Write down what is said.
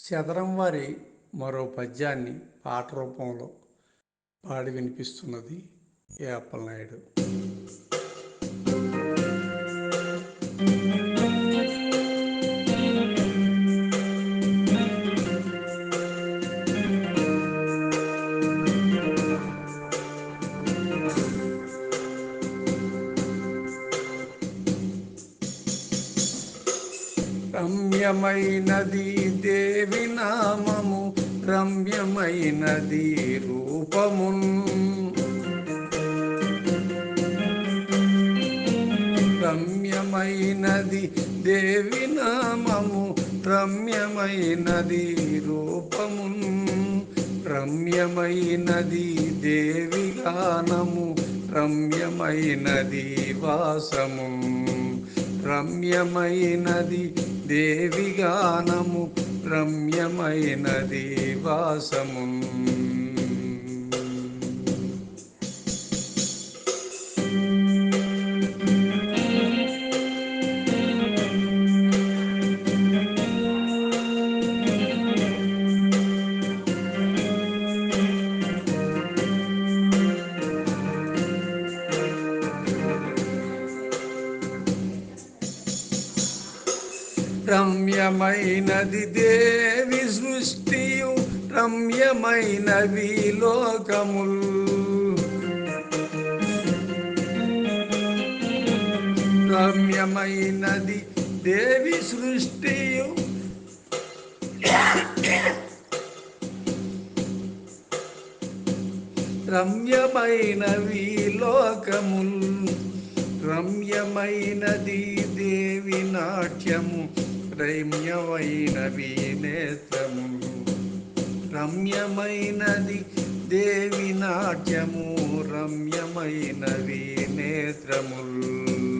చదరం వారి మరో పద్యాన్ని పాట రూపంలో పాడి వినిపిస్తున్నది ఏ అప్పలనాయుడు. రమ్యమైనది దేవి నామము రమ్యమైనది రూపమున్. రమ్యమైనది దేవి నామము రమ్యమైనది రూపమున్. రమ్యమైనది దేవి గానము రమ్యమైనది వాసము రమ్యమైనది దేవి గానము రమ్యమైనది వాసము. రమ్యమైనది దేవి సృష్టియు రమ్యమైనవి లోకముల్. రమ్యమైనది దేవి సృష్టియు. రమ్యమైనవి లోకముల్. రమ్యమైనది దేవి నాట్యము రమ్యమైనవి నేత్రము. రమ్యమైనది దేవి నాట్యము రమ్యమైనవి నేత్రములు